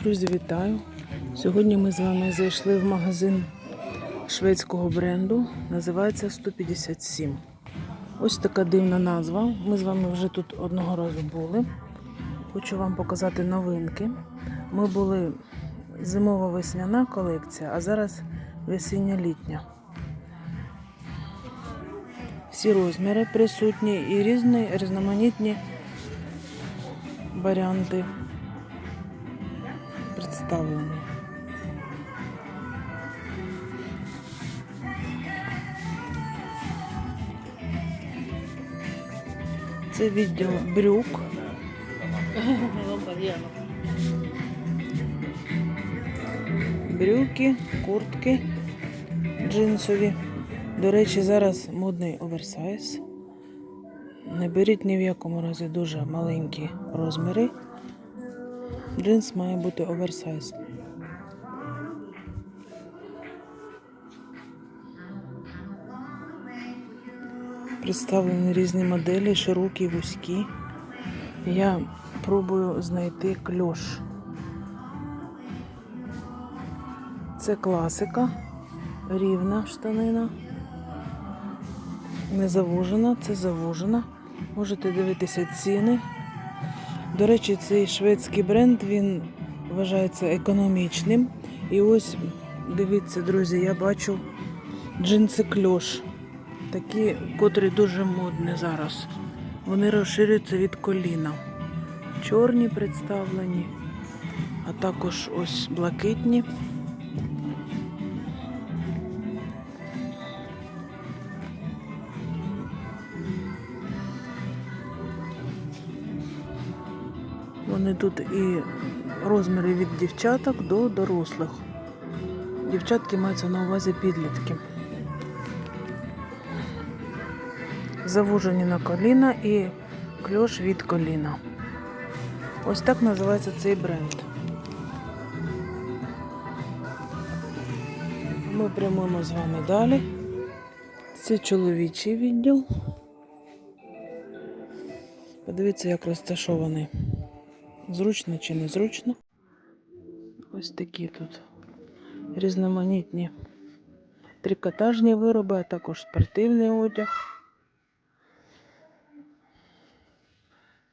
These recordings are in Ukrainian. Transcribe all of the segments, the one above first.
Друзі, вітаю! Сьогодні ми з вами зайшли в магазин шведського бренду. Називається 157. Ось така дивна назва. Ми з вами вже тут одного разу були. Хочу вам показати новинки. Ми були зимово-весняна колекція, а зараз весіння-літня. Всі розміри присутні і різні різноманітні варіанти представлені. Це відділ брюк. Брюки, куртки джинсові. До речі, зараз модний оверсайз. Не беріть ні в якому разі дуже маленькі розміри. Джинс має бути оверсайз. Представлені різні моделі, широкі, вузькі. Я пробую знайти кльош. Це класика, рівна штанина. Не завужена, це завужена. Можете дивитися ціни. До речі, цей шведський бренд він вважається економічним. І ось дивіться, друзі, я бачу джинси кльош. Такі, котрі дуже модні зараз. Вони розширюються від коліна. Чорні представлені, а також ось блакитні. Вони тут і розміри від дівчаток до дорослих. Дівчатки маються на увазі підлітки. Завужені на коліна і кльош від коліна. Ось так називається цей бренд. Ми прямуємо з вами далі. Це чоловічий відділ. Подивіться, як розташований. Зручно чи незручно. Ось такі тут різноманітні трикотажні вироби, а також спортивний одяг,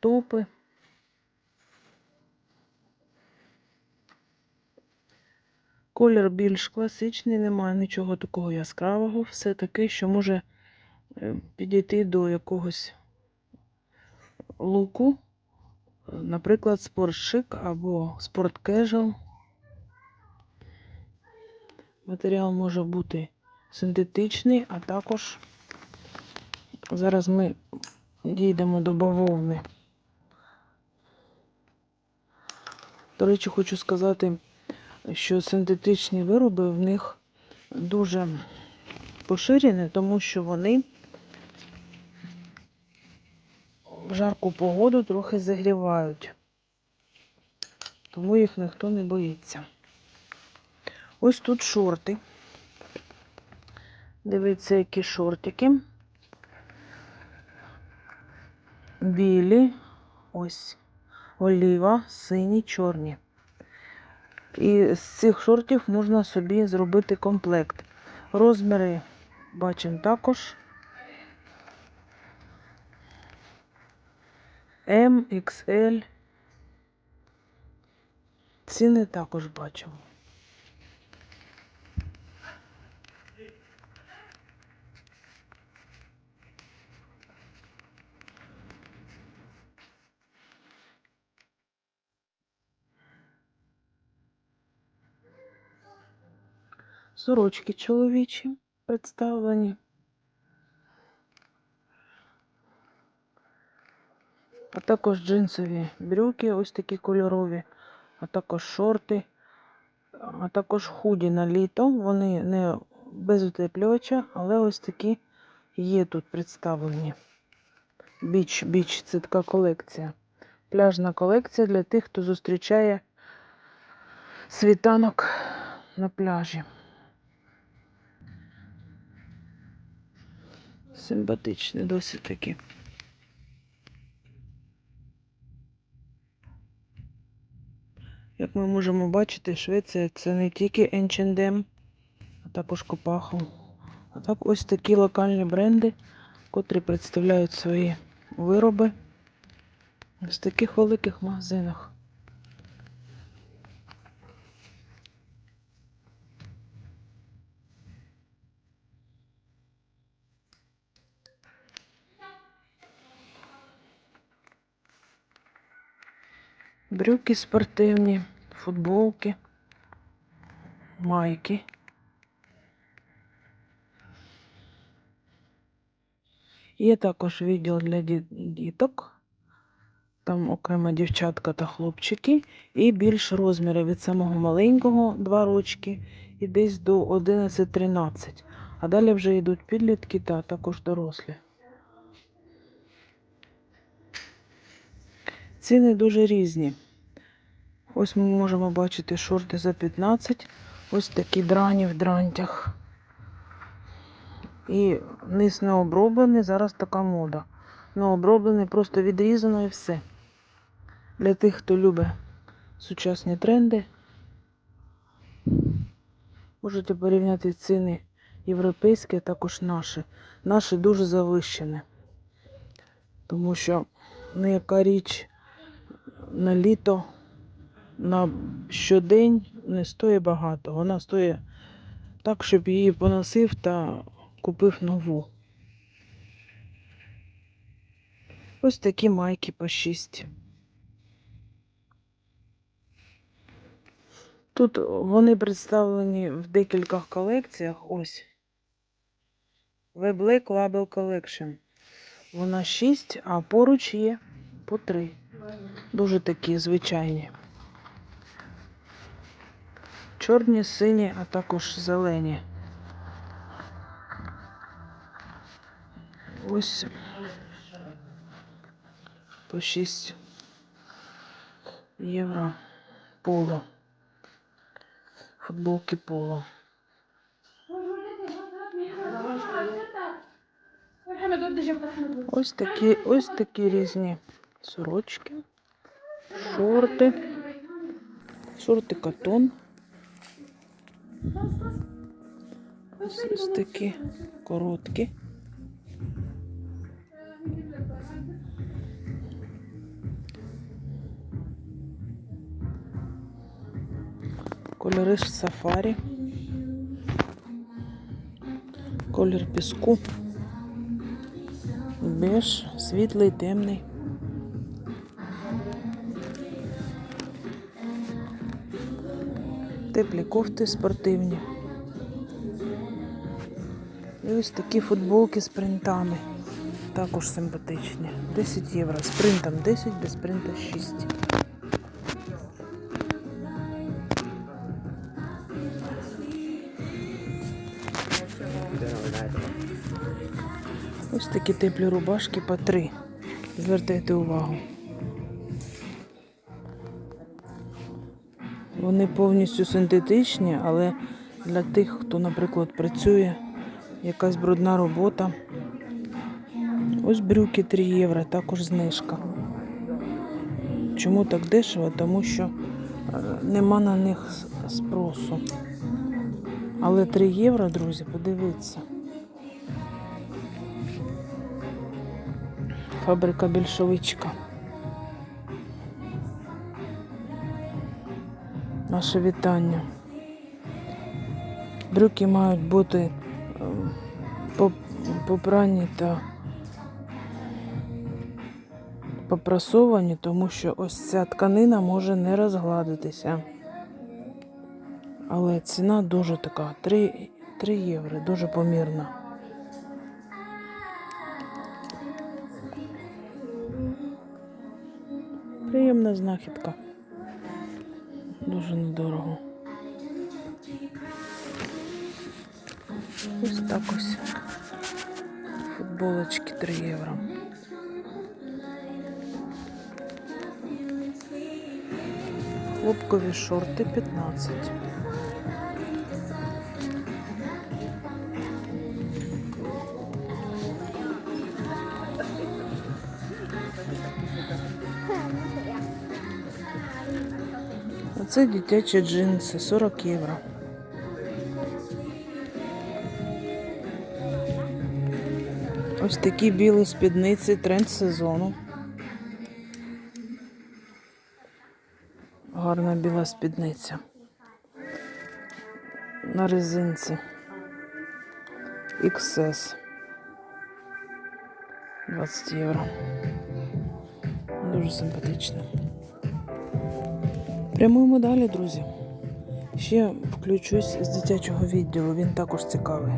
топи. Колір більш класичний, немає нічого такого яскравого, все таке, що може е, підійти до якогось луку. Наприклад, спортшик або спорткежел. Матеріал може бути синтетичний, а також зараз ми дійдемо до бавовни. До речі, хочу сказати, що синтетичні вироби в них дуже поширені, тому що вони жарку погоду трохи загрівають, тому їх ніхто не боїться. Ось тут шорти. Дивіться, які шортики. Білі, ось оліва, сині, чорні. І з цих шортів можна собі зробити комплект. Розміри бачимо також. М. Ціни також бачимо. Сорочки чоловічі представлені. А також джинсові брюки, ось такі кольорові, а також шорти, а також худі на літо. Вони не безутеплювача, але ось такі є тут представлені. Біч, біч це така колекція. Пляжна колекція для тих, хто зустрічає світанок на пляжі. Симпатичні, досить такі. Як ми можемо бачити, Швеція це не тільки H&M, а також Копаху. А так ось такі локальні бренди, котрі представляють свої вироби в таких великих магазинах. Брюки спортивні, футболки, майки. Є також відділ для діток. Там окремо дівчатка та хлопчики. І більш розміри від самого маленького 2 рочки і десь до 11-13. А далі вже йдуть підлітки та також дорослі. Ціни дуже різні. Ось ми можемо бачити шорти за 15. Ось такі драні в дрантях. І низ не оброблений, зараз така мода. Не оброблений, просто відрізано і все. Для тих, хто любить сучасні тренди, можете порівняти ціни європейські, а також наші. Наші дуже завищені. Тому що ніяка річ на літо, на щодень не стоїть багато. Вона стоїть так, щоб її поносив та купив нову. Ось такі майки по 6. Тут вони представлені в декількох колекціях. Ось. The Black Label Collection. Вона 6, а поруч є по 3. Дуже такі звичайні. Чорні, сині, а також зелені. Ось по 6 євро поло. Футболки поло. Ось такі, ось такі різні сорочки, шорти, шорти катон. Ось, такі короткі. Кольори сафарі. Колір піску. Беж, світлий, темний. Теплі кофти спортивні. І ось такі футболки з принтами. Також симпатичні. 10 євро. З принтом 10, без принта 6. Ось такі теплі рубашки по 3. Звертайте увагу. Вони повністю синтетичні, але для тих, хто, наприклад, працює, якась брудна робота. Ось брюки 3 євро, також знижка. Чому так дешево? Тому що е, нема на них спросу. Але 3 євро, друзі, подивіться. Фабрика більшовичка. Наше вітання. Брюки мають бути е, попрані та попрасовані, тому що ось ця тканина може не розгладитися. Але ціна дуже така 3, 3 євро, дуже помірна. Приємна знахідка. Дуже недорого. Ось так ось. Футболочки 3 євро. Хлопкові шорти 15. Оце дитячі джинси 40 євро. Ось такі білі спідниці, тренд сезону. Гарна біла спідниця. На резинці. XS. 20 євро. Дуже симпатично. Прямуємо далі, друзі. Ще включусь з дитячого відділу, він також цікавий.